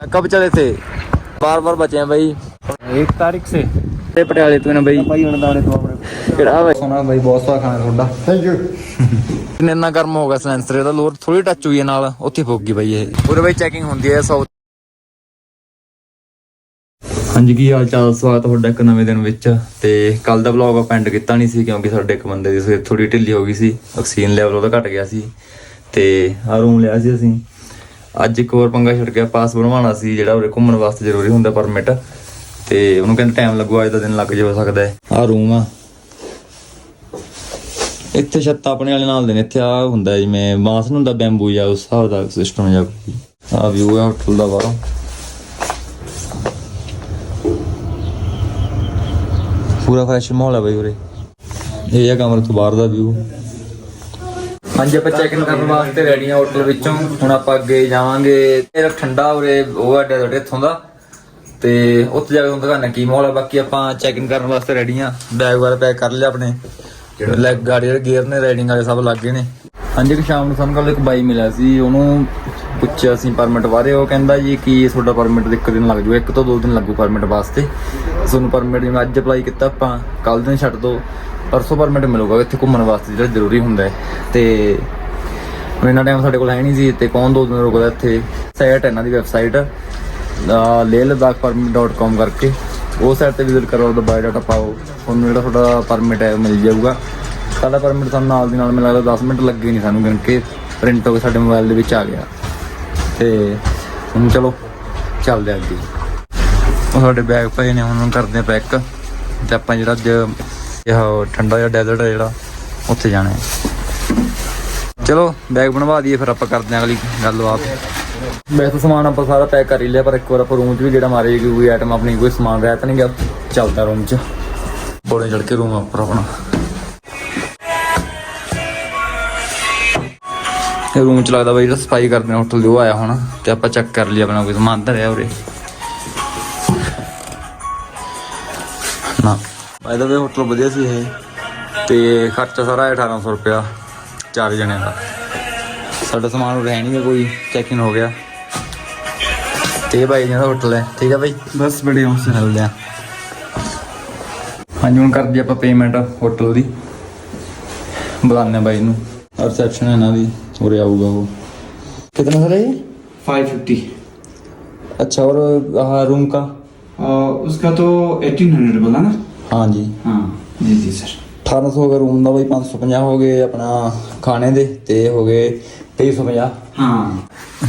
कब चले थे बार बार बचे हैं भाई एक तारीख से ਤੇ ਪਟਿਆਲੇ ਤੋਂ ਨੇ ਬਾਈ ਭਾਈ ਹੁਣ ਦਾਣੇ ਤੋਂ ਆਪਣੇ ਕਿਹੜਾ ਬਾਈ ਸੋਨਾ ਬਾਈ ਬਹੁਤ ਸਵਾਦ ਖਾਣਾ ਤੁਹਾਡਾ ਥੈਂਕ ਯੂ ਕਿੰਨੇ ਇੰਨਾ ਗਰਮ ਹੋ ਗਿਆ ਸਲੈਂਸਰ ਇਹਦਾ ਲੋਰ ਥੋੜੀ ਟੱਚ ਹੋਈ ਹੈ ਨਾਲ ਉੱਥੇ ਫੁੱਕ ਗਈ ਬਾਈ ਇਹ ਉਰੇ ਬਾਈ ਚੈਕਿੰਗ ਹੁੰਦੀ ਹੈ ਸੌ ਹਾਂਜੀ ਕੀ ਹਾਲ ਚਾਲ ਸਵਾਗਤ ਤੁਹਾਡਾ ਇੱਕ ਨਵੇਂ ਦਿਨ ਵਿੱਚ ਤੇ ਕੱਲ ਦਾ ਵਲੌਗ ਆਪਾਂ ਐਂਡ ਕੀਤਾ ਨਹੀਂ ਸੀ ਕਿਉਂਕਿ ਸਾਡੇ ਇੱਕ ਬੰਦੇ ਦੀ ਸਿਹਤ ਥੋੜੀ ਢਿੱਲੀ ਹੋ ਗਈ ਸੀ ਆਕਸੀਜਨ ਲੈਵਲ ਉਹਦਾ ਘਟ ਗਿਆ ਸੀ ਤੇ ਆ ਰੂਮ ਲਿਆ ਸੀ ਅਸੀਂ ਅੱਜ ਇੱਕ ਹੋਰ ਪੰਗਾ ਛਿੜ ਗਿਆ, ਪਾਸ ਬਣਵਾਉਣਾ ਸੀ ਜਿਹੜਾ ਉਰੇ ਘੁੰਮਣ ਵਾਸਤੇ ਜ਼ਰੂਰੀ ਹੁੰਦਾ ਪਰਮਿਟ। ਤੇ ਉਹਨੂੰ ਕਹਿੰਦੇ ਟਾਈਮ ਲੱਗੂ, ਅੱਜ ਦਾ ਦਿਨ ਲੱਗ ਜਾਵੇ ਸਕਦਾ ਹੈ। ਆ ਰੂਮ ਆ। ਇੱਥੇ ਛੱਤ ਆਪਣੇ ਵਾਲੇ ਨਾਲ ਦੇ ਨੇ, ਇੱਥੇ ਆ ਹੁੰਦਾ ਹੈ, ਜਿਵੇਂ ਬਾਂਸ ਨੂੰ ਹੁੰਦਾ ਬੈਂਬੂ ਜਾਂ ਉਸ ਹਿਸਾਬ ਦਾ ਸਿਸਟਮ ਜਾਂ ਆ ਵਿਊ ਹੈ ਹੋਟਲ ਦਾ ਬਾਹਰੋਂ। ਪੂਰਾ ਫਰੈਸ਼ ਮਾਹੌਲ ਹੈ ਬਈ ਉਰੇ। ਇਹ ਹੈ ਕਮਰੇ ਤੋਂ ਬਾਹਰ ਦਾ ਵਿਊ ਹਾਂਜੀ ਆਪਾਂ ਚੈੱਕ ਇਨ ਕਰਨ ਵਾਸਤੇ ਰੈਡੀ ਆ ਹੋਟਲ ਵਿੱਚੋਂ। ਹੁਣ ਆਪਾਂ ਅੱਗੇ ਜਾਵਾਂਗੇ। ਇਹ ਠੰਡਾ ਉਰੇ ਉਹ ਹੈ ਡੈਜ਼ਰਟ ਇੱਥੋਂ ਦਾ ਤੇ ਉੱਥੇ ਜਾ ਕੇ ਤੁਹਾਨੂੰ ਦਿਖਾਣਾ ਕੀ ਮਾਹੌਲ ਹੈ ਬਾਕੀ ਆਪਾਂ ਚੈੱਕ ਇਨ ਕਰਨ ਵਾਸਤੇ ਰੈਡੀ ਆ। ਬੈਗ ਵਗੈਰਾ ਪੈਕ ਕਰ ਲਿਆ ਆਪਣੇ। ਲੈਗ ਗਾੜੀ ਦੇ ਗੇਅਰ ਨੇ ਰਾਈਡਿੰਗ ਵਾਲੇ ਸਭ ਲੱਗ ਨੇ। ਹਾਂਜੀ ਕਿ ਸ਼ਾਮ ਨੂੰ ਸਾਨੂੰ ਕੱਲ ਇੱਕ ਬਾਈ ਮਿਲਿਆ ਸੀ। ਉਹਨੂੰ ਪੁੱਛਿਆ ਅਸੀਂ ਪਰਮਿਟ ਬਾਰੇ ਉਹ ਕਹਿੰਦਾ ਜੀ ਕਿ ਤੁਹਾਡਾ ਪਰਮਿਟ ਇੱਕ ਦਿਨ ਲੱਗ ਜੂ ਇੱਕ ਤੋਂ ਦੋ ਦਿਨ ਲੱਗੂ ਪਰਮਿਟ ਵਾਸਤੇ। ਤੁਹਾਨੂੰ ਪਰਮਿਟ ਜਿਵੇਂ ਅੱਜ ਅਪਲਾਈ ਕੀਤਾ, ਆਪਾਂ ਕੱਲ ਦਿਨ ਛੱਡ ਦੋ, ਪਰਸੋਂ ਪਰਮਿਟ ਮਿਲੂਗਾ ਇੱਥੇ ਘੁੰਮਣ ਵਾਸਤੇ, ਜਿਹੜਾ ਜ਼ਰੂਰੀ ਹੁੰਦਾ ਹੈ। ਤੇ ਹੁਣ ਇੰਨਾ ਟਾਈਮ ਸਾਡੇ ਕੋਲ ਹੈ ਨਹੀਂ ਸੀ, ਤੇ ਕੌਣ ਦੋ ਦਿਨ ਰੁਕਦਾ ਇੱਥੇ? ਸਾਈਟ ਹੈ ਇਹਨਾਂ ਦੀ ਵੈਬਸਾਈਟ lehladakpermit.com ਕਰਕੇ। ਉਹ ਸਾਈਟ ਤੇ ਵਿਜ਼ਿਟ ਕਰੋ, ਉਹਦਾ ਬਾਇਓਡਾਟਾ ਪਾਓ। ਤੁਹਾਨੂੰ ਜਿਹੜਾ ਤੁਹਾਡਾ ਪਰਮਿਟ ਹੈ, ਉਹ ਮਿਲ ਜਾਊਗਾ। ਸਾਡਾ ਪਰਮਿਟ ਸਾਨੂੰ ਨਾਲ ਦੀ ਨਾਲ, ਮੈਨੂੰ ਲੱਗਦਾ 10 ਮਿੰਟ ਲੱਗੇ ਨਹੀਂ ਸਾਨੂੰ ਗਿਣ ਕੇ। ਪ੍ਰਿੰਟ ਹੋ ਕੇ ਸਾਡੇ ਮੋਬਾਈਲ ਦੇ ਵਿੱਚ ਆ ਗਿਆ। ਤੇ ਹੁਣ ਚਲੋ ਚੱਲਦੇ ਹਾਂ ਅੱਗੇ। ਉਹ ਸਾਡੇ ਬੈਗ ਪਏ ਨੇ, ਹੁਣ ਕਰਦੇ ਆ ਪੈਕ ਤੇ ਆਪਾਂ ਜਿਹੜਾ ਅੱਜ ਇਹ ਠੰਡਾ ਜਿਹਾ ਡੈਜ਼ਰਟ ਹੈ ਜਿਹੜਾ, ਉੱਥੇ ਜਾਣਾ ਹੈ। ਚਲੋ ਬੈਗ ਬਣਵਾ ਦਈਏ, ਫਿਰ ਆਪਾਂ ਕਰਦੇ ਹਾਂ ਅਗਲੀ ਗੱਲਬਾਤ। ਵੈਸੇ ਤਾਂ ਸਮਾਨ ਆਪਾਂ ਸਾਰਾ ਪੈਕ ਕਰ ਹੀ ਲਿਆ, ਪਰ ਇੱਕ ਵਾਰ ਆਪਾਂ ਰੂਮ 'ਚ ਵੀ ਜਿਹੜਾ ਮਾਰੇ ਕਿ ਕੋਈ ਆਈਟਮ ਆਪਣੀ, ਕੋਈ ਸਮਾਨ ਰਹਿ ਤਾਂ ਨਹੀਂ ਗਿਆ। ਚੱਲਦਾ ਰੂਮ 'ਚ। ਬੋੜੇ ਚੜ ਕੇ ਰੂਮ ਉੱਪਰ ਆਪਣਾ। ਰੂਮ 'ਚ ਲੱਗਦਾ ਬਈ ਜਿਹੜਾ ਸਫ਼ਾਈ ਕਰਦੇ ਨੇ ਹੋਟਲ ਦੇ ਉਹ ਆਇਆ ਹੋਣਾ ਤੇ ਆਪਾਂ ਚੈੱਕ ਕਰ ਲਈ ਆਪਣਾ ਕੋਈ ਸਮਾਨ ਧਰਿਆ ਉਰੇ। ਨਾ। ਬਾਈ ਦਾ ਵੀ ਹੋਟਲ ਵਧੀਆ ਸੀ ਇਹ। ਤੇ ਖਰਚਾ ਸਾਰਾ ਆਇਆ 1800 ਰੁਪਇਆ ਚਾਰ ਜਣਿਆਂ ਦਾ। ਸਾਡਾ ਸਮਾਨ ਉਰੇ ਹੈ ਨਹੀਂ ਕੋਈ ਚੈਕਿੰਗ ਹੋ ਗਿਆ। ਤੇ ਬਾਈ ਜੀ ਦਾ ਹੋਟਲ ਹੈ। ਠੀਕ ਹੈ ਬਾਈ ਬਸ ਬੜੀਆ ਉਸ ਮਿਲਦੇ ਆ ਹਾਂਜੀ ਹੁਣ ਕਰਦੇ ਆਪਾਂ ਪੇਮੈਂਟ ਹੋਟਲ ਦੀ। ਬੁਲਾਉਂਦੇ ਬਾਈ ਨੂੰ। ਰਿਸੈਪਸ਼ਨ ਇਹਨਾਂ ਦੀ। ਉਰੇ ਆਊਗਾ ਉਹ ਕਿਤਨਾ ਸਰ ਇਹ 550 अच्छा और हाँ रूम का और उसका तो 1800 बोला ना हाँ जी हाँ जी जी सर 1800 ਹੋ ਗਿਆ ਰੂਮ ਦਾ ਬਈ 550 ਹੋ ਗਏ ਆਪਣਾ ਖਾਣੇ ਦੇ ਤੇ ਇਹ ਹੋ ਗਏ 2350 हाँ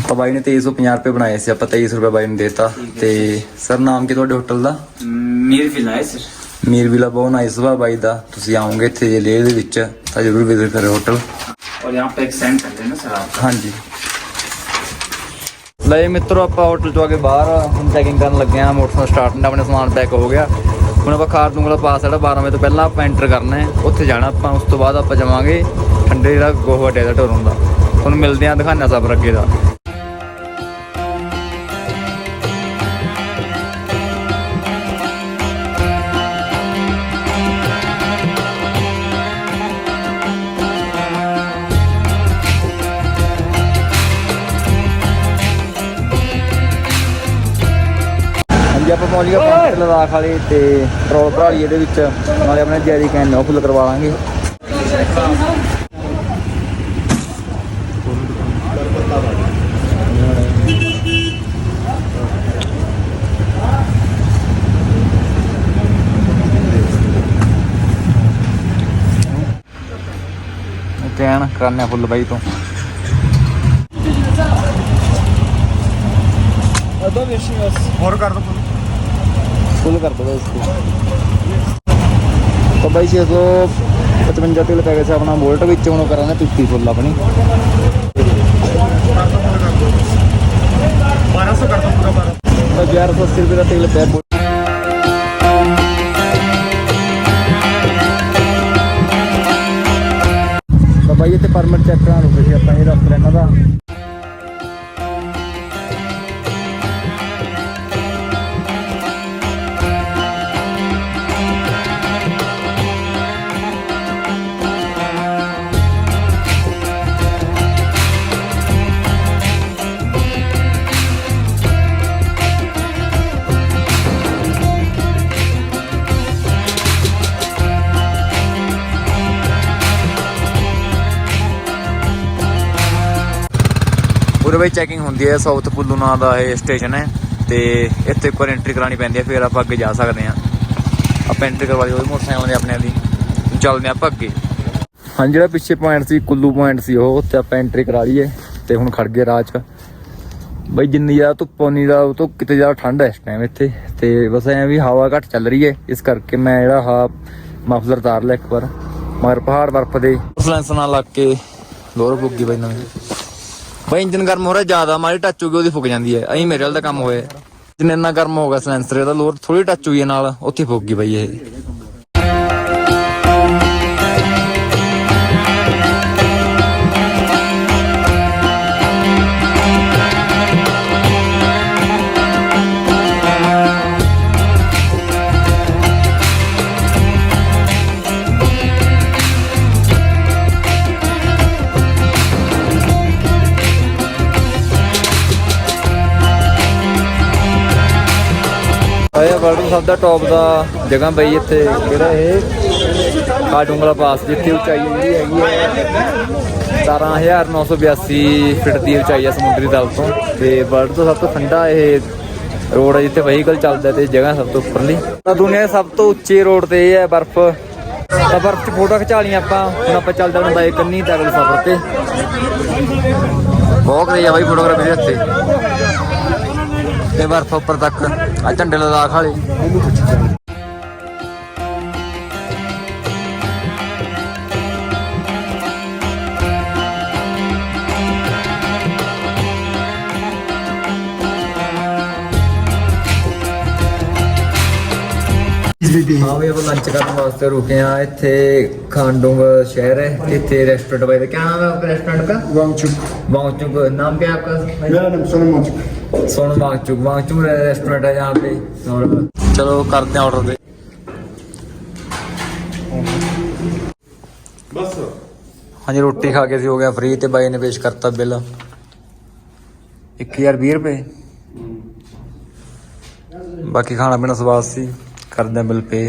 ਤਾਂ ਬਾਈ ਨੇ 2350 ਰੁਪਏ ਬਣਾਏ ਸੀ ਆਪਾਂ 2300 ਰੁਪਏ ਬਾਈ ਨੂੰ ਦੇਤਾ ਤੇ ਸਰ ਨਾਮ ਕੀ ਤੁਹਾਡੇ ਹੋਟਲ ਦਾ मेरे फिलहाल है सर ਮੀਰ ਵਿਲਾ ਬਹੁਤ ਨਾਈਸ ਵਾ ਬਾਈ ਦਾ ਤੁਸੀਂ ਆਓਗੇ ਇੱਥੇ ਜੇ ਲੇਹ ਦੇ ਵਿੱਚ ਤਾਂ ਜ਼ਰੂਰ ਵਿਜ਼ਿਟ ਕਰਿਓ ਹੋਟਲ और यहाँ पे एक सेंड कर देना सर आप ਹਾਂਜੀ ਲੈ ਮਿੱਤਰੋ ਆਪਾਂ ਹੋਟਲ ਤੋਂ ਆ ਕੇ ਬਾਹਰ ਹੁਣ ਚੈਕਿੰਗ ਕਰਨ ਲੱਗੇ ਆ ਮੋਟਰਸਾਈਕਲ ਸਟਾਰਟ ਨੇ ਆਪਣੇ ਸਮਾਨ ਪੈਕ ਹੋ ਗਿਆ ਹੁਣ ਆਪਾਂ ਖਾਰਦੂੰਗ ਵਾਲਾ ਪਾਸ ਜਿਹੜਾ 12 ਵਜੇ ਤੋਂ ਪਹਿਲਾਂ ਆਪਾਂ ਐਂਟਰ ਕਰਨਾ ਹੈ ਉੱਥੇ ਜਾਣਾ ਆਪਾਂ ਉਸ ਤੋਂ ਬਾਅਦ ਆਪਾਂ ਜਾਵਾਂਗੇ ਠੰਡੇ ਜਿਹੜਾ ਗੋਹਾ ਡੈਜ਼ਰਟ ਰੂਮ ਦਾ ਤੁਹਾਨੂੰ ਮਿਲਦੇ ਆ ਦਿਖਾਣਾ ਸਫਰ ਅੱਗੇ ਦਾ ਪਹੁੰਚ ਗਏ ਪੰਪ ਲਦਾਖ ਵਾਲੇ ਤੇ ਪੈਟਰੋਲ ਭਰਾ ਲਈ ਇਹਦੇ ਵਿੱਚ। ਨਾਲੇ ਆਪਣੇ ਜੈਰੀ ਕੈਨ ਨੋ ਫੁੱਲ ਕਰਵਾ ਲਾਂਗੇ। ਕੈਨ ਕਰਨੇ ਫੁੱਲ ਬਾਈ ਤੋਂ। फुल कर दो इसको तो भाई छे सौ पचवंजा तेल पै गया से अपना वोल्ट बिच हूँ करा ना पिपी फुल अपनी बारह सौ कर दो पूरा बारह ग्यारह सौ अस्सी रुपये का तेल पै ਬਾਈ ਇੱਥੇ ਪਰਮਿਟ ਚੈੱਕ ਕਰਾਉਣ ਰੁਕੇ ਸੀ ਆਪਾਂ ਇਹ ਦਫ਼ਤਰ ਇਹਨਾਂ ਦਾ ਉਰੇ ਬਈ ਚੈਕਿੰਗ ਹੁੰਦੀ ਹੈ ਸਾਊਥ ਕੁੱਲੂ ਨਾਂ ਦਾ ਇਹ ਸਟੇਸ਼ਨ ਹੈ ਤੇ ਇੱਥੇ ਇੱਕ ਵਾਰ ਐਂਟਰੀ ਕਰਾਣੀ ਪੈਂਦੀ ਹੈ, ਫਿਰ ਆਪਾਂ ਅੱਗੇ ਜਾ ਸਕਦੇ ਹਾਂ। ਆਪਾਂ ਐਂਟਰੀ ਕਰਵਾ ਲਈ ਉਹਦੇ ਮੋਟਰਸਾਈਕਲ ਦੇ ਆਪਣੇ ਦੀ। ਚੱਲਦੇ ਹਾਂ ਆਪਾਂ ਅੱਗੇ। ਹਾਂ ਜਿਹੜਾ ਪਿੱਛੇ ਪੁਆਇੰਟ ਸੀ, ਕੁੱਲੂ ਪੁਆਇੰਟ ਸੀ ਉਹ, ਉੱਥੇ ਆਪਾਂ ਐਂਟਰੀ ਕਰਾ ਲਈਏ ਤੇ ਹੁਣ ਖੜ ਗਏ ਰਾਹ 'ਚ। ਬਈ ਜਿੰਨੀ ਜ਼ਿਆਦਾ ਧੁੱਪ ਉਨੀ ਦਾ ਉਹ ਤੋਂ ਕਿਤੇ ਜ਼ਿਆਦਾ ਠੰਡ ਹੈ ਇਸ ਟਾਈਮ ਇੱਥੇ। ਤੇ ਬਸ ਐਂ ਵੀ ਹਵਾ ਘੱਟ ਚੱਲ ਰਹੀ ਹੈ, ਇਸ ਕਰਕੇ ਮੈਂ ਜਿਹੜਾ ਹਾ ਮਫ਼ਜ਼ਰ ਤਾਰ ਲਿਆ ਇੱਕ ਵਾਰ। ਮਗਰ ਪਹਾੜ ਬਰਫ ਦੇ। ਸਲੈਂਸ ਨਾਲ ਲੱਗ ਕੇ, ਲੋਰ ਪੁੱਗੀ ਬਈ ਨਵੀਂ। ਬਈ ਇੰਜਨ ਗਰਮ ਹੋ ਰਿਹਾ, ਜ਼ਿਆਦਾ ਮਾਰੀ ਟੱਚ ਹੋ ਗਈ, ਉਹਦੀ ਫੁੱਕ ਜਾਂਦੀ ਹੈ। ਅਹੀਂ ਮੇਰੇ ਵਾਲ ਦਾ ਕੰਮ ਹੋਇਆ। ਜਿੰਨਾ ਇੰਨਾ ਗਰਮ ਹੋ ਗਿਆ ਸਲੈਂਸਰ ਇਹਦਾ ਲੋਰ ਥੋੜੀ ਟੱਚ ਹੋਈ ਹੈ ਨਾਲ, ਉੱਥੇ ਫੁੱਕ ਗਈ ਬਈ ਇਹ। ਵਰਲਡ ਸਭ ਦਾ ਟੌਪ ਦਾ ਜਗ੍ਹਾ ਪਈ ਇੱਥੇ ਜਿਹੜਾ ਇਹ ਕਾਟੂੰਗਲਾ ਪਾਸ ਜਿੱਥੇ ਉਚਾਈ ਜਿਹੜੀ ਹੈਗੀ ਹੈ 17982 ਫੀਟ ਦੀ ਉਚਾਈ ਹੈ ਸਮੁੰਦਰੀ ਤਲ ਤੋਂ ਤੇ ਵਰਲਡ ਤੋਂ ਸਭ ਤੋਂ ਠੰਡਾ ਇਹ ਰੋਡ ਹੈ ਜਿੱਥੇ ਵਹੀਕਲ ਚੱਲਦਾ ਤੇ ਜਗ੍ਹਾ ਸਭ ਤੋਂ ਉੱਪਰਲੀ। ਤਾਂ ਦੁਨੀਆ ਸਭ ਤੋਂ ਉੱਚੇ ਰੋਡ ਤੇ ਇਹ ਹੈ ਬਰਫ਼। ਤਾਂ ਬਰਫ਼ 'ਚ ਫੋਟੋ ਖਿਚਾ ਲਈਆਂ ਆਪਾਂ। ਹੁਣ ਆਪਾਂ ਚੱਲਦਾ ਹਾਂ ਬਾਈਕ ਕੰਨੀ ਤੇ ਸਫ਼ਰ ਤੇ। ਬਹੁਤ ਰਹੀ ਬਾਈ ਫੋਟੋਗ੍ਰਾਫੀ ਦੇ ਇੱਥੇ ਤੇ ਬਰਫ਼ ਉੱਪਰ ਤੱਕ ਆ ਝੰਡੇ ਲਦਾਖ ਵਾਲੇ ਹਾਂ ਵੀ ਆਪਾਂ ਲੰਚ ਕਰਨ ਵਾਸਤੇ ਰੁਕੇ ਆ ਇੱਥੇ ਖਾਂਡੂੰਗ ਸ਼ਹਿਰ ਹੈ ਇੱਥੇ ਰੈਸਟੋਰੈਂਟ ਬਾਈ ਦਾ ਕੀ ਨਾਮ ਹੈ ਆਪਕੇ रेस्टोरेंट का वांगचुक वांगचुक नाम क्या है आपका मेरा नाम सोनम वांगचुक सोन वांगचुक वांगचुक रेस्टोरेंट है यहाँ पे और चलो करते हैं ऑर्डर दे बस ਹਾਂਜੀ ਰੋਟੀ ਖਾ ਕੇ ਅਸੀਂ ਹੋ ਗਿਆ ਫ੍ਰੀ ਤੇ ਬਾਈ ਨੇ ਪੇਸ਼ ਕਰਤਾ ਬਿੱਲ 1020 ਰੁਪਏ ਬਾਕੀ ਖਾਣਾ ਪੀਣਾ ਸਵਾਦ ਸੀ ਕਰਦੇ ਹਾਂ ਬਿੱਲ ਪੇ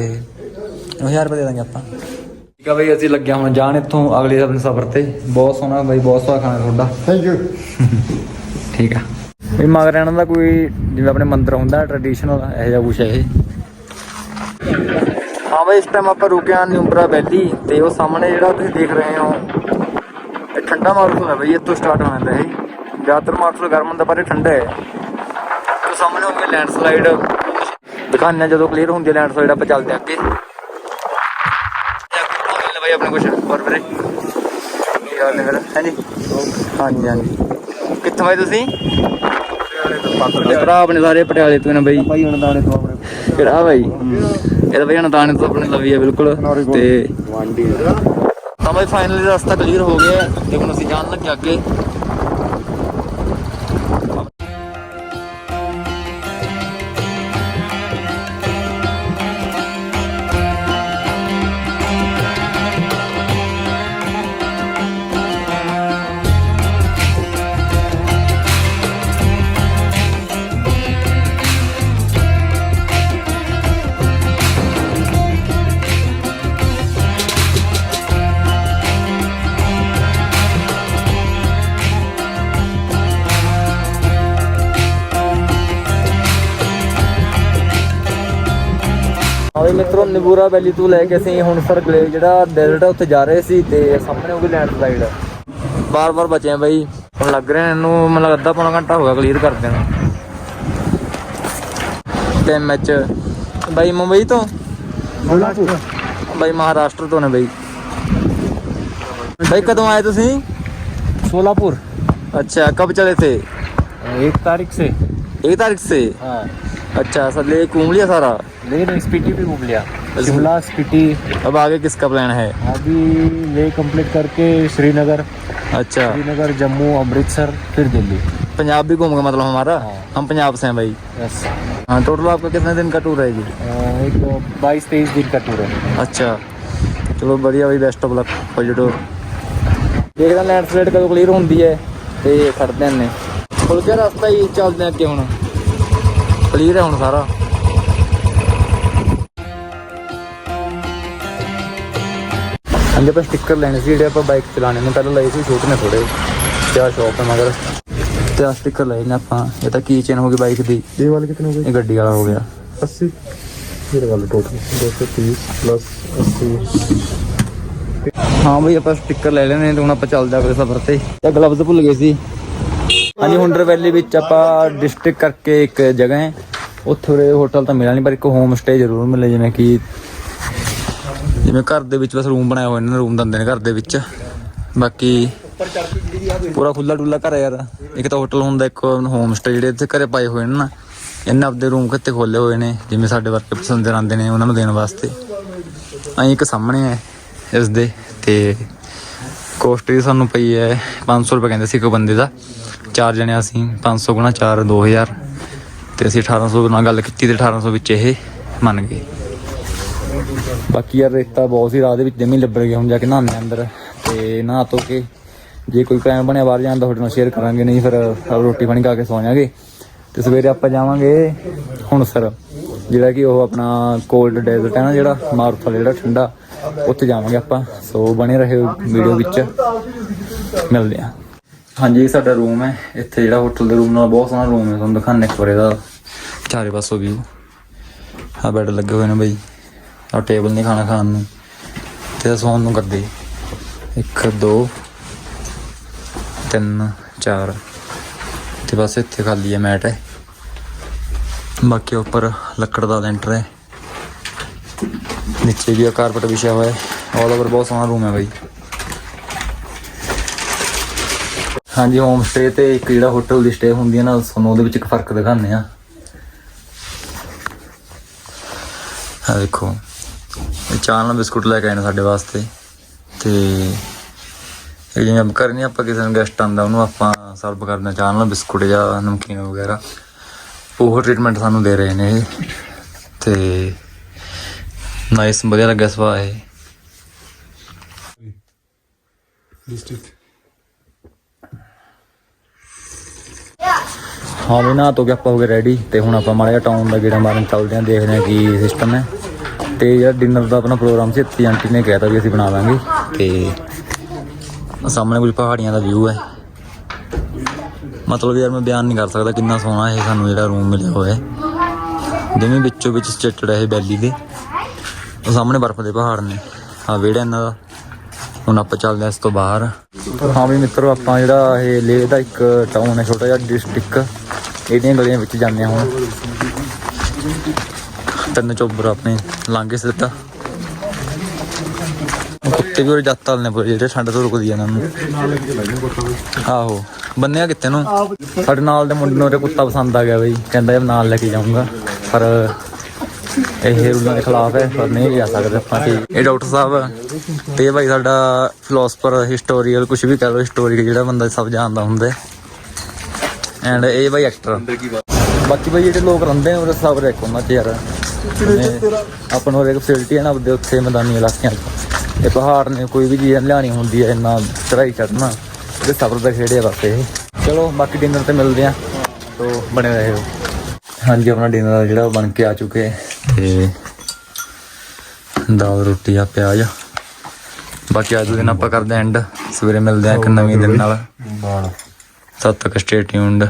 1000 ਰੁਪਏ ਦੇ ਦਾਂਗੇ ਆਪਾਂ ਠੀਕ ਆ ਬਈ ਅਸੀਂ ਲੱਗਿਆ ਹੁਣ ਜਾਣ ਇੱਥੋਂ ਅਗਲੇ ਆਪਣੇ ਸਫ਼ਰ ਤੇ ਬਹੁਤ ਸੋਹਣਾ ਬਾਈ ਬਹੁਤ ਸਵਾਦ ਖਾਣਾ ਤੁਹਾਡਾ थैंक यू ਠੀਕ ਆ ਵੀ ਮਗਰ ਇਹਨਾਂ ਦਾ ਕੋਈ, ਜਿਵੇਂ ਆਪਣੇ ਮੰਦਰ ਹੁੰਦਾ ਟ੍ਰੈਡੀਸ਼ਨਲ ਇਹੋ ਜਿਹਾ ਕੁਛ ਹੈ ਇਹ। ਹਾਂ ਬਈ, ਇਸ ਟਾਈਮ ਆਪਾਂ ਰੁਕੇ ਹਾਂ ਨਿਊਬਰਾ ਵੈਲੀ ਤੇ ਉਹ ਸਾਹਮਣੇ ਜਿਹੜਾ ਤੁਸੀਂ ਦੇਖ ਰਹੇ ਹੋ, ਇਹ ਠੰਡਾ ਮਾਰੂਥਲ ਹੈ ਬਈ, ਇੱਥੋਂ ਸਟਾਰਟ ਹੋ ਜਾਂਦਾ ਇਹ। ਜ਼ਿਆਦਾਤਰ ਮਾਰੂਥਲ ਗਰਮ ਹੁੰਦਾ, ਪਰ ਇਹ ਠੰਡਾ ਹੈ। ਤੇ ਸਾਹਮਣੇ ਹੋ ਗਿਆ ਲੈਂਡਸਲਾਈਡ ਦਿਖਾਉਂਦੇ ਜਦੋਂ ਕਲੀਅਰ ਹੁੰਦੀ ਲੈਂਡਸਲਾਈਡ ਆਪਾਂ ਚੱਲਦੇ ਹਾਂ ਅੱਗੇ। ਬਈ, ਆਪਣੇ ਕੁਛ ਹੋਰ ਵੀਰੇ। ਕੀ ਨੇ ਵੀਰੇ ਹਾਂਜੀ ਹਾਂਜੀ ਹਾਂਜੀ। ਕਿੱਥੋਂ ਆਏ ਤੁਸੀਂ? ਭਰਾ ਆਪਣੇ ਸਾਰੇ ਪਟਿਆਲੇ ਤੋਂ ਨੇ ਬਈ। ਭਾਈ ਅਣਦਾਣੇ ਤੋਂ ਆਪਣੇ ਕਿਹੜਾ ਬਾਈ ਇਹਦਾ ਬਈ ਅਨਦਾਨ ਤੋਂ ਆਪਣੇ ਲਵੀ ਹੈ ਬਿਲਕੁਲ। ਤੇ ਵਾਂਡੀ ਤਾਂ ਬਈ ਫਾਈਨਲੀ ਰਸਤਾ ਕਲੀਅਰ ਹੋ ਗਿਆ ਤੇ ਹੁਣ ਅਸੀਂ ਜਾਣ ਲੱਗੇ ਅੱਗੇ। ਨਿਬੂਰਾ ਵੈਲੀ ਤੋਂ ਲੈ ਕੇ ਅਸੀਂ ਹੁਣ ਸਰ ਗਲੇ ਜਿਹੜਾ ਡੈਜ਼ਰਟ ਆ ਉੱਥੇ ਜਾ ਰਹੇ ਸੀ ਤੇ ਸਾਹਮਣੇ ਉਹ ਵੀ ਲੈਂਡਸਲਾਈਡ ਬਾਰ-ਬਾਰ ਬਚੇ ਆ ਬਈ ਹੁਣ ਲੱਗ ਰਿਹਾ ਇਹਨੂੰ ਮੈਨੂੰ ਲੱਗਦਾ ਅੱਧਾ ਪੌਣਾ ਘੰਟਾ ਹੋ ਗਿਆ ਕਲੀਅਰ ਕਰਦੇ ਨੂੰ ਤੇ ਮੈਚ ਬਾਈ ਮੁੰਬਈ ਤੋਂ ਬਾਈ ਮਹਾਰਾਸ਼ਟਰ ਤੋਂ ਨੇ ਬਾਈ ਬਾਈ ਕਦੋਂ ਆਏ ਤੁਸੀਂ सोलापुर अच्छा कब चले थे एक तारीख से एक तारीख से हाँ अच्छा सर ये घूम लिया सारा लेकिन नहीं स्पीटी भी घूम लिया शिमला स्पीटी अब आगे किसका प्लान है अभी ले कंप्लीट करके श्रीनगर अच्छा श्रीनगर जम्मू अमृतसर फिर दिल्ली पंजाब भी घूमोगे मतलब हमारा हाँ। हम पंजाब से हैं भाई यस हाँ टोटल आपका कितने दिन का टूर है जी एक बाईस तेईस दिन का टूर है अच्छा ਚਲੋ ਵਧੀਆ ਬਈ best of luck for you tour ਦੇਖਦਾ ਲੈਂਡ ਸਲਾਈਡ ਕਦੋਂ ਕਲੀਅਰ ਹੁੰਦੀ ਹੈ ਤੇ ਖੜਦੇ ਨੇ ਖੁੱਲ ਗਿਆ ਰਸਤਾ ਹੀ ਚੱਲਦੇ ਅੱਗੇ ਹੁਣ ਕਲੀਅਰ ਹੈ ਹੁਣ ਸਾਰਾ। ਅੰਜ ਆਪਾਂ ਸਟicker ਲੈਣੇ ਸੀ ਜਿਹੜੇ ਆਪਾਂ ਬਾਈਕ ਚਲਾਣੇ ਨੂੰ ਪਹਿਲਾਂ ਲਏ ਸੀ ਛੋਟੇ ਨੇ ਥੋੜੇ ਕਿਆ ਸ਼ੌਪ ਹੈ ਮਗਰ। ਤੇ ਆ ਸਟicker ਲਏ ਆਪਾਂ। ਇਹ ਤਾਂ ਕੀ ਚੇਨ ਹੋ ਗਈ ਬਾਈਕ ਦੀ। ਇਹ ਵਾਲੇ ਕਿੰਨੇ ਹੋ ਗਏ? ਇਹ ਗੱਡੀ ਵਾਲਾ ਹੋ ਗਿਆ। 80 ਮੇਰੇ ਵਾਲੇ ਟੋਟਲ 230 ਪਲੱਸ 80 ਹਾਂ ਬਈ ਆਪਾਂ ਸਟicker ਲੈ ਲੈਣੇ ਤੇ ਹੁਣ ਆਪਾਂ ਚੱਲਦੇ ਆਂ ਅਗਲੇ ਸਫ਼ਰ ਤੇ। ਤੇ ਗਲਵਜ਼ ਭੁੱਲ ਗਏ ਸੀ। ਹਾਂਜੀ ਹੁੰਡਰ ਵੈਲੀ ਵਿੱਚ ਆਪਾਂ ਡਿਸਟ੍ਰਿਕਟ ਕਰਕੇ ਇੱਕ ਜਗ੍ਹਾ ਹੈ। ਉੱਥੇ ਉਰੇ ਹੋਟਲ ਤਾਂ ਮਿਲਿਆ ਨਹੀਂ ਪਰ ਇੱਕ ਹੋਮ ਸਟੇ ਜ਼ਰੂਰ ਮਿਲੇ, ਜਿਵੇਂ ਕਿ ਜਿਵੇਂ ਘਰ ਦੇ ਵਿੱਚ ਬਸ ਰੂਮ ਬਣਾਏ ਹੋਏ ਨੇ ਰੂਮ ਦਿੰਦੇ ਨੇ ਘਰ ਦੇ ਵਿੱਚ। ਬਾਕੀ ਪੂਰਾ ਖੁੱਲਾ ਡੁੱਲਾ ਘਰ ਹੈ ਯਾਰ। ਇੱਕ ਤਾਂ ਹੋਟਲ ਹੁੰਦਾ, ਇੱਕ ਹੋਮ ਸਟੇ ਜਿਹੜੇ ਇੱਥੇ ਘਰੇ ਪਾਏ ਹੋਏ ਨੇ ਨਾ, ਇਹਨਾਂ ਆਪਦੇ ਰੂਮ ਕਿੱਥੇ ਖੋਲੇ ਹੋਏ ਨੇ, ਜਿਵੇਂ ਸਾਡੇ ਵਰਗੇ ਪਸੰਦ ਆਉਂਦੇ ਨੇ, ਉਹਨਾਂ ਨੂੰ ਦੇਣ ਵਾਸਤੇ। ਅਹੀਂ ਇੱਕ ਸਾਹਮਣੇ ਹੈ ਇਸ ਦੇ, ਤੇ ਕੋਸਟ ਵੀ ਸਾਨੂੰ ਪਈ ਹੈ 500 ਰੁਪਏ ਕਹਿੰਦੇ ਸੀ ਇੱਕ ਬੰਦੇ ਦਾ। ਚਾਰ ਜਣੇ ਅਸੀਂ 500 ਗੁਣਾ 4 2000 ਤੇ ਅਸੀਂ 1800 ਨਾਲ ਗੱਲ ਕੀਤੀ ਤੇ 1800 ਵਿੱਚ ਇਹ ਮੰਨ ਗਏ। ਬਾਕੀ ਯਾਰ ਰੇਤਾ ਬਹੁਤ ਸੀ, ਰਾਹ ਦੇ ਵਿੱਚ ਜਮੀ ਲੱਭੜ ਗਿਆ ਹੁਣ ਜਾ ਕੇ ਨਹਾਉਂਦੇ ਹਾਂ ਅੰਦਰ। ਤੇ ਨਹਾ ਧੋ ਕੇ ਜੇ ਕੋਈ ਪਲਾਨ ਬਣਿਆ ਬਾਹਰ ਜਾਣ ਦਾ ਤੁਹਾਡੇ ਨਾਲ ਸ਼ੇਅਰ ਕਰਾਂਗੇ, ਨਹੀਂ ਫਿਰ ਰੋਟੀ ਪਾਣੀ ਖਾ ਕੇ ਸੌ ਜਾਾਂਗੇ। ਤੇ ਸਵੇਰੇ ਆਪਾਂ ਜਾਵਾਂਗੇ ਹੁਣ ਸਰ ਜਿਹੜਾ ਕਿ ਉਹ ਆਪਣਾ ਕੋਲਡ ਡੈਜ਼ਰਟ ਹੈ ਨਾ ਜਿਹੜਾ ਮਾਰੂਥ ਵਾਲਾ ਜਿਹੜਾ ਠੰਡਾ। ਉੱਥੇ ਜਾਵਾਂਗੇ ਆਪਾਂ। ਸੋ ਬਣੇ ਰਹੇ ਵੀਡੀਓ ਵਿੱਚ। ਮਿਲਦੇ ਹਾਂ। ਹਾਂਜੀ ਸਾਡਾ ਰੂਮ ਹੈ। ਇੱਥੇ ਜਿਹੜਾ ਹੋਟਲ ਦੇ ਰੂਮ ਨਾਲ ਬਹੁਤ ਸੋਹਣਾ ਰੂਮ ਹੈ। ਤੁਹਾਨੂੰ ਦਿਖਾਣੇ ਇੱਕ ਵਾਰ ਇਹਦਾ। ਚਾਰੇ ਪਾਸੋਂ ਵੀ ਆ ਬੈੱਡ ਲੱਗੇ ਹੋਏ ਨੇ ਬਈ। ਆ ਟੇਬਲ ਨਹੀਂ ਖਾਣਾ ਖਾਣ ਨੂੰ। ਤੇ ਸੌਣ ਨੂੰ ਗੱਦੇ 1 2 3 4 ਤੇ ਬਸ ਇੱਥੇ ਖਾਲੀ ਹੈ ਮੈਟ ਹੈ। ਬਾਕੀ ਉੱਪਰ ਲੱਕੜ ਦਾ ਲੈਂਟਰ ਹੈ। ਨੀਚੇ ਵੀ ਕਾਰਪਟ ਵਿਛਿਆ ਹੋਇਆ ਹੈ। ਆਲ ਓਵਰ ਬਹੁਤ ਸੋਹਣਾ ਰੂਮ ਹੈ ਬਾਈ। ਹਾਂਜੀ ਹੋਮ ਸਟੇ ਤੇ ਇੱਕ ਜਿਹੜਾ ਹੋਟਲ ਦੀ ਸਟੇ ਹੁੰਦੀ ਹੈ ਨਾ, ਤੁਹਾਨੂੰ ਉਹਦੇ ਵਿੱਚ ਇੱਕ ਫ਼ਰਕ ਦਿਖਾਉਂਦੇ ਆ ਆ ਦੇਖੋ ਚਾਹ ਨਾਲ ਬਿਸਕੁਟ ਲੈ ਕੇ ਆਏ ਨੇ ਸਾਡੇ ਵਾਸਤੇ। ਤੇ ਇਹ ਜਿਵੇਂ ਆਪਾਂ ਕਰਨੀ ਆਪਾਂ ਕਿਸੇ ਨੂੰ ਗੈਸਟ ਆਂਦਾ ਉਹਨੂੰ ਆਪਾਂ ਸਰਵ ਕਰਦੇ ਹਾਂ ਚਾਹ ਨਾਲ, ਬਿਸਕੁਟ ਜਾਂ ਨਮਕੀਨ ਵਗੈਰਾ। ਉਹ ਟ੍ਰੀਟਮੈਂਟ ਸਾਨੂੰ ਦੇ ਰਹੇ ਨੇ ਇਹ। ਤੇ ਨਾਈਸ ਵਧੀਆ ਲੱਗਿਆ ਸਵਾ ਇਹ। ਡਿਸਟ੍ਰਿਕਟ ਹਾਂ ਵੀ ਨਾ ਤੋ ਗਿਆ ਆਪਾਂ ਹੋ ਗਏ ਰੈਡੀ ਤੇ ਹੁਣ ਆਪਾਂ ਮਾੜਾ ਜਿਹਾ ਟਾਊਨ ਦਾ ਗੇੜਾ ਮਾਰਨ ਚੱਲਦੇ ਆਂ ਦੇਖਦੇ ਆਂ ਕੀ ਸਿਸਟਮ ਹੈ। ਤੇ ਯਾਰ ਡਿਨਰ ਦਾ ਆਪਣਾ ਪ੍ਰੋਗਰਾਮ ਸੀ ਤੇ ਆਂਟੀ ਨੇ ਕਹਿਤਾ ਵੀ ਅਸੀਂ ਬਣਾ ਲਾਂਗੇ ਤੇ ਸਾਹਮਣੇ ਕੁਝ ਪਹਾੜੀਆਂ ਦਾ ਵਿਊ ਹੈ। ਮਤਲਬ ਯਾਰ ਮੈਂ ਬਿਆਨ ਨਹੀਂ ਕਰ ਸਕਦਾ ਕਿੰਨਾ ਸੋਹਣਾ ਇਹ ਸਾਨੂੰ ਜਿਹੜਾ ਰੂਮ ਮਿਲਿਆ ਹੋਇਆ ਹੈ। ਜਿਵੇਂ ਵਿੱਚੋਂ ਵਿੱਚ ਸਟੇਟਡ ਹੈ ਇਹ ਬੈਲੀ ਦੇ। ਉਹ ਸਾਹਮਣੇ ਬਰਫ਼ ਦੇ ਪਹਾੜ ਨੇ। ਆ ਵਿਹੜਾ ਇਹਨਾਂ ਦਾ। ਹੁਣ ਆਪਾਂ ਚੱਲਦੇ ਹਾਂ ਇਸ ਤੋਂ ਬਾਹਰ। ਹਾਂ ਵੀ ਮਿੱਤਰੋ, ਆਪਾਂ ਜਿਹੜਾ ਇਹ ਲੇਹ ਦਾ ਇੱਕ ਟਾਊਨ ਹੈ, ਛੋਟਾ ਜਿਹਾ ਡਿਸਟ੍ਰਿਕਟ ਇਹਦੀਆਂ ਗਲੀਆਂ ਵਿੱਚ ਜਾਂਦੇ ਹਾਂ ਹੁਣ। ਤਿੰਨ ਚੋਬਰ ਆਪਣੇ ਲਾਂਗੇ ਸਿੱਧਾ ਕੁੱਤੇ ਵੀ ਉਹ ਜੱਤਾਲ ਨੇ, ਜਿਹੜੇ ਠੰਡ ਤੋਂ ਰੁਕਦੀ ਆ ਇਹਨਾਂ ਨੂੰ। ਆਹੋ। ਬੰਨਿਆ ਕਿੱਥੇ ਨੂੰ? ਸਾਡੇ ਨਾਲ ਦੇ ਮੁੰਡੇ ਨੂੰ ਉਹਦੇ ਕੁੱਤਾ ਪਸੰਦ ਆ ਗਿਆ ਬਈ। ਕਹਿੰਦਾ ਇਹ ਨਾਲ ਲੈ ਕੇ ਜਾਊਂਗਾ। ਪਰ ਇਹ ਰੂਲਾਂ ਦੇ ਖਿਲਾਫ ਹੈ, ਪਰ ਨਹੀਂ ਜਾ ਸਕਦੇ ਆਪਾਂ ਕਿ ਇਹ ਡਾਕਟਰ ਸਾਹਿਬ, ਤੇ ਇਹ ਭਾਈ ਸਾਡਾ ਫਿਲਾਸਫਰ ਹਿਸਟੋਰੀਅਲ ਕੁਝ ਵੀ ਕਰ ਲਓ ਹਿਸਟੋਰੀਕ ਜਿਹੜਾ ਬੰਦਾ ਸਭ ਜਾਣਦਾ ਹੁੰਦਾ ਐਂਡ ਇਹ ਭਾਈ ਐਕਟਰ ਬਾਕੀ ਭਾਈ ਜਿਹੜੇ ਲੋਕ ਰਹਿੰਦੇ ਨੇ ਉਹਦੇ ਸਭ ਰੈਕ ਉਹਨਾਂ ਚ ਯਾਰ। ਆਪਾਂ ਨੂੰ ਇੱਕ ਫੈਸਿਲਿਟੀ ਹੈ ਨਾ, ਆਪਦੇ ਉੱਥੇ ਮੈਦਾਨੀ ਇਲਾਕਿਆਂ 'ਚ। ਇਹ ਪਹਾੜ ਨੇ ਕੋਈ ਵੀ ਚੀਜ਼ ਲਿਆਣੀ ਹੁੰਦੀ ਹੈ, ਇੰਨਾ ਚੜਾਈ ਚੜਨਾ ਇਹਦੇ ਸਬਰ ਦਾ ਖੇੜੇ ਆ ਬਸ ਇਹ। ਚਲੋ, ਬਾਕੀ ਡਿਨਰ ਤੇ ਮਿਲਦੇ ਆ। ਤੋ ਬਣੇ ਰਹੇ। ਹਾਂਜੀ, ਆਪਣਾ ਡਿਨਰ ਜਿਹੜਾ ਉਹ ਬਣ ਕੇ ਆ ਚੁੱਕੇ। ਤੇ ਦਾਲ ਰੋਟੀ ਆ ਪਿਆਜ਼। ਬਾਕੀ ਅੱਜ ਦਿਨ ਆਪਾਂ ਕਰਦੇ ਐਂਡ ਸਵੇਰੇ ਮਿਲਦੇ ਆ ਇੱਕ ਨਵੀਂ ਦਿਨ ਨਾਲ। ਤਦ ਤੱਕ ਸਟੇ ਟਿਊਨਡ